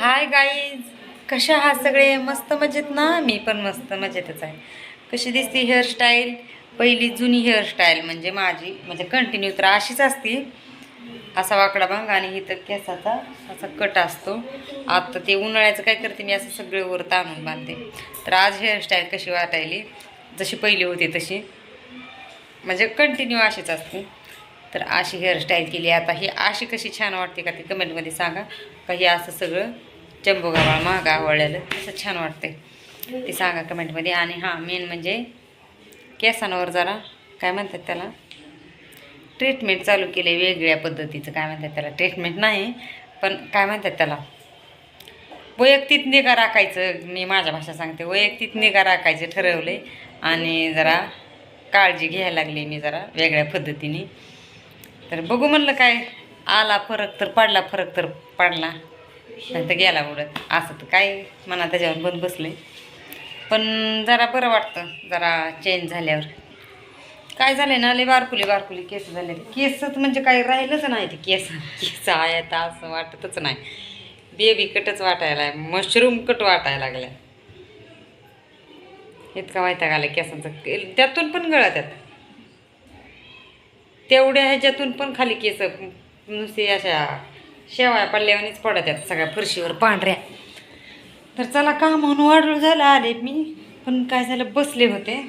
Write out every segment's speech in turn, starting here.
Hi guys कशा आहात सगळे? मस्त मजेत ना? मी पण मस्त मजेतच आहे. कशी दिसते हेअरस्टाईल पहिली जुनी हेअरस्टाईल म्हणजे माझी. म्हणजे कंटिन्यू तर अशीच असती. असा वाकडा भांग आणि इथं केसाचा असा कट असतो. आता ते उन्हाळ्याचं काय करते मी? असं सगळे वर ताणून बांधते. तर आज हेअरस्टाईल कशी वाटायली? जशी पहिली होती तशी. म्हणजे कंटिन्यू अशीच असते. तर अशी हेअरस्टाईल केली. आता ही अशी कशी छान वाटते का ती कमेंटमध्ये सांगा. काही असं सगळं जम्बो गावाळ महागा आवडलेलं तसं छान वाटते ते सांगा कमेंटमध्ये आणि हां मेन म्हणजे केसांवर जरा काय म्हणतात त्याला? ट्रीटमेंट चालू केले वेगळ्या पद्धतीचं. काय म्हणतात त्याला? ट्रीटमेंट नाही पण काय म्हणतात त्याला? वैयक्तिक निगा राखायचं मी माझ्या भाषा सांगते. वैयक्तिक निगा राखायचं ठरवले आणि जरा काळजी घ्यायला लागली मी जरा वेगळ्या पद्धतीने. तर बघू म्हणलं काय आला फरक तर पडला फरक तर पडला. नाही तर गेला उडत असं तर काय म्हणा त्याच्यावर बंद बसले पण जरा बरं वाटतं जरा चेंज झाल्यावर. काय झालं ना लय बारकुली बारकुली केस झाले केसच म्हणजे काही राहिलंच नाही ते केस. केस आहेत असं वाटतच नाही. बेबी कटच वाटायला मशरूम कट वाटायला लागल्या. इतका माहिती आलं केसांचं. त्यातून पण गळत आहेत. तेवढ्या ह्याच्यातून पण खाली केस नुसते अशा शेवाळ्या पडल्यावानीच पडत आहेत सगळ्या फरशीवर पांढऱ्या. तर चला का म्हणून वाढून झालं आले मी. पण काय झालं बसले होते.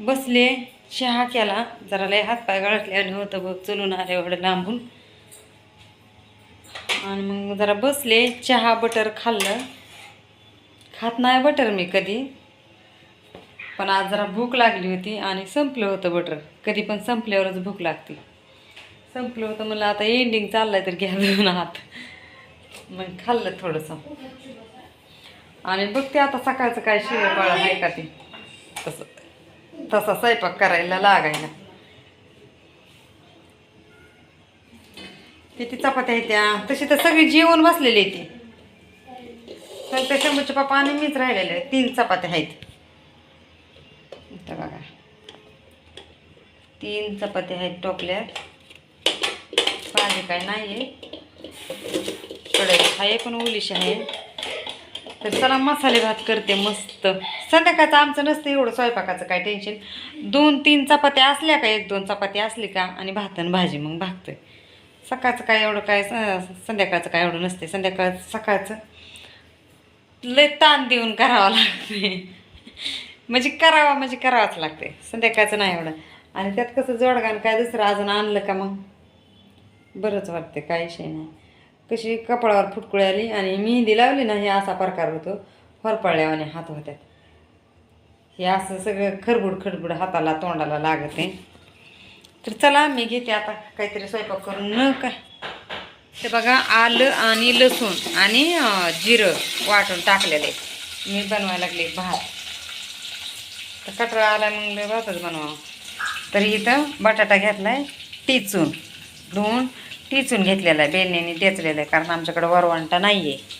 बसले चहा केला. जरा लय हातपाय गळटले आणि होतं बघ चलून आले एवढं लांबून. आणि मग जरा बसले चहा बटर खाल्लं. खात नाही बटर मी कधी. पण आज जरा भूक लागली होती आणि संपलं होतं बटर कधी पण संपल्यावरच भूक लागते. संपलं होतं मला आता एंडिंग चाललंय तर घ्या दोन हात. मग खाल्लं थोडंसं. आणि बघते आता सकाळचं काय शिवपाळा आहे का ते. तसं तसा स्वयंपाक करायला लागायला. किती चपात्या आहेत त्या? तशी तर सगळी जेवण बसलेली आहे ती. तर त्या पप्पा आणि मीच राहिलेले तीन चपात्या आहेत. तीन चपात्या आहेत टोपल्यात भाजी काय नाही आहे कढई आहे पण ओलीशी आहे. तर चला मसाले भात करते मस्त. संध्याकाळचं आमचं नसतं एवढं स्वयंपाकाचं काय टेन्शन दोन तीन चपात्या असल्या का? एक दोन चपात्या असली का? आणि भात आणि भाजी मग भागतोय. सकाळचं काय एवढं काय संध्याकाळचं काय एवढं नसते संध्याकाळ सकाळचं लय ताण देऊन करावं लागते म्हणजे करावा म्हणजे करावंच लागते संध्याकाळचं नाही एवढं. आणि त्यात कसं जोडगान काय दुसरं अजून आणलं का मग? बरंच वाटते काय विषय नाही. कशी कपाळावर फुटकुळी आली आणि मेहंदी लावली ना हे असा प्रकार होतो. होरपळल्यावाने हात होत्यात. हे असं सगळं खरबुड खडबुड हाताला तोंडाला लागते तर चला मी घेते आता काहीतरी स्वयंपाक करून. न काय? ते बघा आलं आणि लसूण आणि जिरं वाटून टाकलेलं. आहे मी बनवायला लागले भात. तर कटरा आला मग भातच बनवा तर इथं बटाटा घेतलाय टिचून धुवून टिचून घेतलेला आहे बेलण्याने टेचलेला आहे कारण आमच्याकडे वरवंटा नाही आहे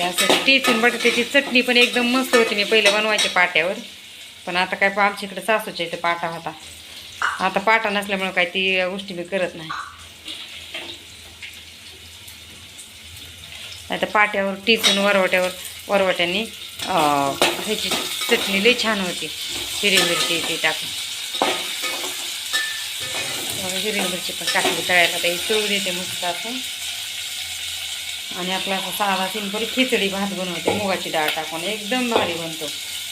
असं टिचून बटाट्याची चटणी पण एकदम मस्त होती मी पहिले बनवायचे पाट्यावर. पण आता काय आमच्या इकडे सासूच्या इथं पाटा होता. आता पाटा नसल्यामुळे काय ती गोष्टी मी करत नाही. आता पाट्यावर टिचून वरवट्यावर वरवट्याने ह्याची चटणी लई छान होती. हिरवी मिरची ती टाकून. हिरवी मिरची पण टाकली तळ्याला. तर तळून येते मस्त असं आणि आपला असा साधा सिंपल खिचडी भात बनवते. मुगाची डाळ टाकून. एकदम भारी बनतो.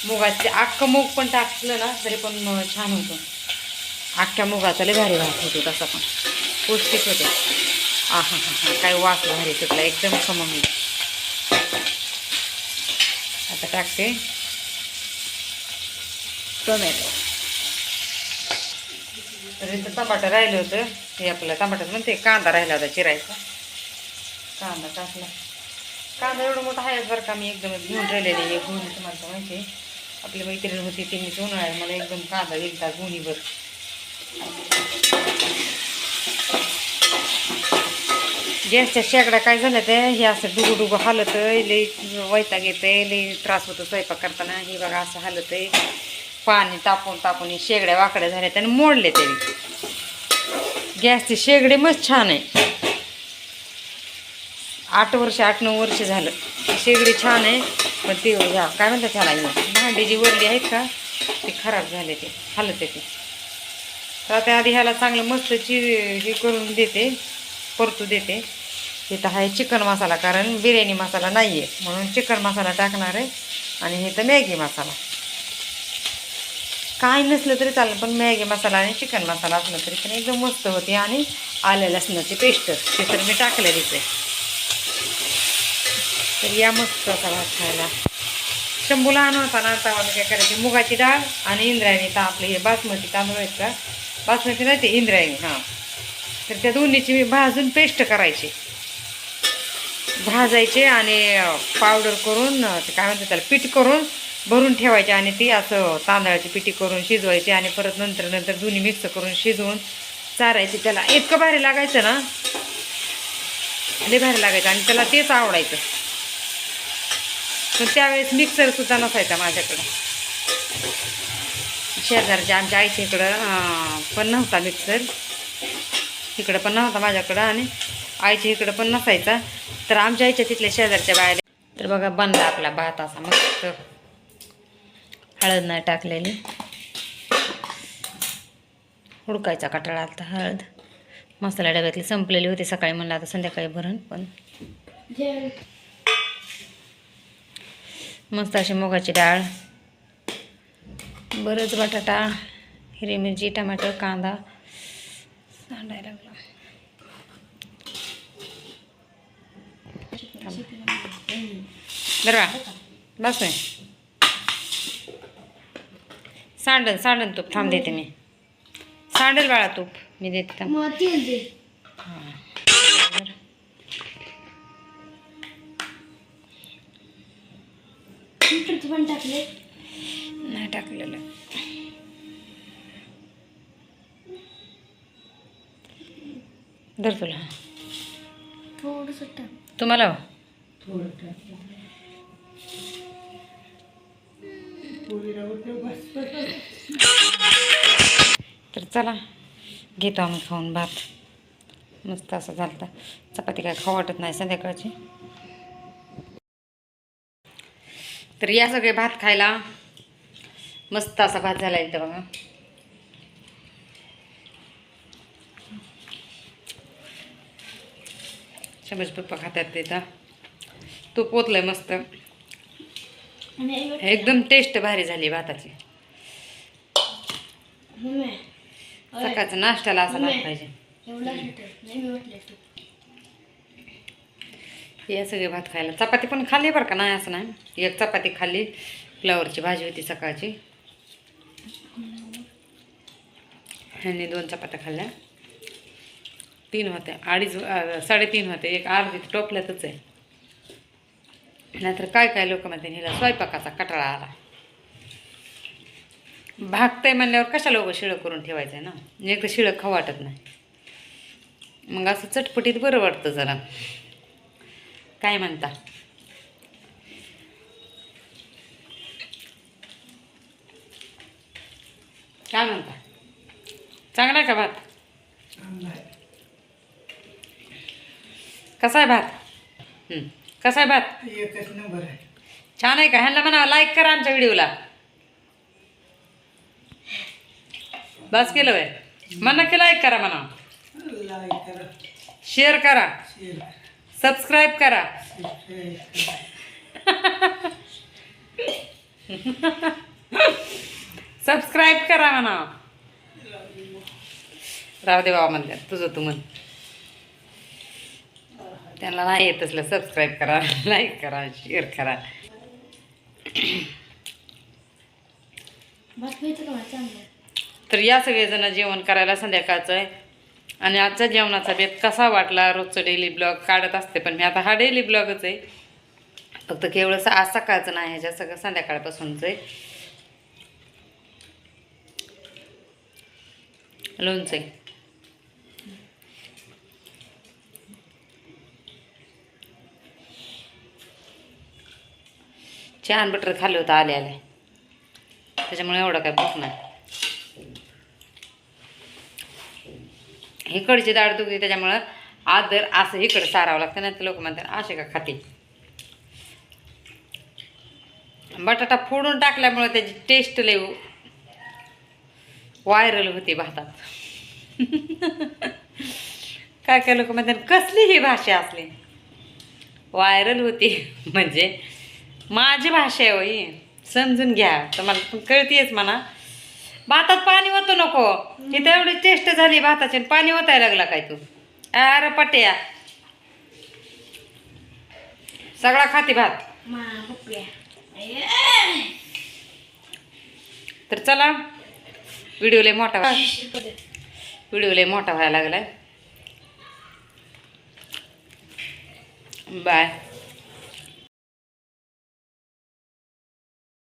मुगाचे अख्खं मूग पण टाकलं ना तरी पण छान होतं. अख्ख्या मुगाचा लई भारी भात होतो तसा पण. पौष्टिक होतो. हा हा हा काय वास भारी सुटला एकदम खमंग आता टाकते. टोमॅटो. तर इथं टमाटर राहिलं होतं. हे आपलं टमाटर म्हणते कांदा राहिला होता चिरायचा. कांदा टाकला. कांदा एवढं मोठा आहे बरं का मी एकदम घेऊन राहिलेली आहे. गुणी तुम्हाला माहिती आहे. आपली मैत्रीण होती तिने उन्हाळ्या मला एकदम कांदा दिलता गुणीवर गॅसच्या शेगड्या काय झाल्या ते हे असं डुगू डुगू हालत लई वैताग येते लई त्रास होतो स्वयंपाक करताना. हे बघा असं हालत पाणी तापून तापून हे शेगड्या वाकड्या झाल्या त्याने मोडले तरी गॅसचे शेगडे मस्त छान आहे आठ वर्ष आठ नऊ वर्ष झालं. ती शेगडी छान आहे पण ते ह्या काय म्हणतात त्याला भांडी जी वरली आहेत का ते खराब झाले ते हालत ते. तर आता आधी ह्याला चांगलं मस्त ची हे करून देते परतू देते. इथं आहे चिकन मसाला कारण बिर्याणी मसाला नाही आहे म्हणून चिकन मसाला टाकणार आहे. आणि हे तर मॅगी मसाला. काय नसलं तरी चालेल पण मॅगी मसाला आणि चिकन मसाला असलं तरी पण एकदम मस्त होते. आणि आल्या लसणाची पेस्ट ते तर मी टाकलेलीच आहे. तर या मस्त असा भात खायला. शंभू लहान होता ना मी काय करायची मुगाची डाळ आणि इंद्रायणी तर आपले हे बासमती तांदूळ आहेत का? बासमती नाही ते इंद्रायणी हां. तर त्या दोन्हीची मी भाजून पेस्ट करायची. भाजायचे आणि पावडर करून ते काय म्हणतात त्याला पीठ करून भरून ठेवायचे आणि ती असं तांदळाची पिठी करून शिजवायची आणि परत नंतर नंतर दोन्ही मिक्स करून शिजवून चारायची. त्याला इतकं भारी लागायचं ना लय भारी लागायचं आणि त्याला तेच आवडायचं. पण त्यावेळेस मिक्सरसुद्धा नसायचा माझ्याकडं. शेजारच्या आमच्या आईच्या इकडं पण नव्हता मिक्सर इकडं पण नव्हता माझ्याकडं आणि आईच्या इकडं पण नसायचा. तर आमच्या आईच्या तिथल्या शेजारच्या बाहेर तर बघा बनला आपला भात असा मस्त. हळद नाही टाकलेली. हुडकायचा कटाळा आता हळद. मसाला डब्यातली संपलेली होती सकाळी म्हणलं आता संध्याकाळी भरण पण मस्त अशी मुगाची डाळ बरंच बटाटा हिरवी मिरची टमाटर कांदा सांडायला लागला. बरं बस आहे सांडल सांडल तूप थांब देते मी. सांडल बाळा तूप मी देते थांब. टाकले. नाही टाकलेलं. धर तुला. थोडस टाक तर चला घेतो आम्ही खाऊन भात. मस्त असं झालं तर चपाती काय खाऊ वाटत नाही संध्याकाळची. तर या सगळे भात खायला. मस्त असा भात झाला इथं बघा. शबाज पप्पा खात्यात तिथं तूप पोतलंय मस्त. एकदम टेस्ट भारी झाली भाताची. सकाळचा नाश्त्याला असं लागत पाहिजे. तू हे सगळे भात खायला. चपाती पण खाल्ली बरं का? नाही असं नाही. एक चपाती खाल्ली. फ्लावरची भाजी होती सकाळची. ह्यांनी दोन चपात्या खाल्ल्या. तीन होत्या. अडीच साडेतीन होते. एक अर्धी टोपल्यातच आहे. नाहीतर काय काय लोक म्हणते हिला स्वयंपाकाचा कटाळा आला. भागतंय म्हणल्यावर कशाला उभं शिळं करून ठेवायचं आहे ना? एकदा शिळं खाऊ वाटत नाही. मग असं चटपटीत बरं वाटतं जरा. काय म्हणता? काय म्हणता? चांगला आहे का भात? कसा आहे भात? हं. कसा आहे भात एकच नंबर आहे. छान आहे का? ह्यांना म्हणा लाईक करा आमच्या व्हिडिओला. बस केलं वय म्हणा की लाईक करा म्हणा. लाईक करा. शेअर करा. शेअर सबस्क्राईब करा. सबस्क्राईब करा म्हणा. राहू दे बाबा म्हणतात तुझं तू म्हण. त्यांना नाही येत असलं सबस्क्राईब करा लाईक करा शेअर करा. तर या सगळेजण जेवण करायला संध्याकाळचं आहे. आणि आजचा जेवणाचा बेत कसा वाटला रोजचं डेली ब्लॉग काढत असते पण मी आता हा डेली ब्लॉगच आहे. फक्त केवळ आज सकाळचं नाही ह्याच्या सगळं संध्याकाळपासूनच आहे. लोणचं आहे. छान बटर खाल्लं होतं आले आले. त्याच्यामुळे एवढं काय भूक नाही. हिकडची डाळ दुखते त्याच्यामुळं आदर असं इकडं सारावं लागतं नाही तर लोक म्हणतात असे का खाते? बटाटा फोडून टाकल्यामुळं त्याची टेस्ट लय व्हायरल होते भातात. काय काय लोक म्हणतात कसली ही भाषा असली? व्हायरल होती म्हणजे माझी भाषा आहे हो ही समजून घ्या. तर मला पण कळतीयच म्हणा. भातात पाणी होतं नको. इथं एवढी टेस्ट झाली भाताची आणि पाणी ओतायला लागला काय तू? अरे पट्या. सगळा खाते भात. तर चला. व्हिडिओ लय मोठा व्हिडिओ लय मोठा व्हायला लागलाय. बाय.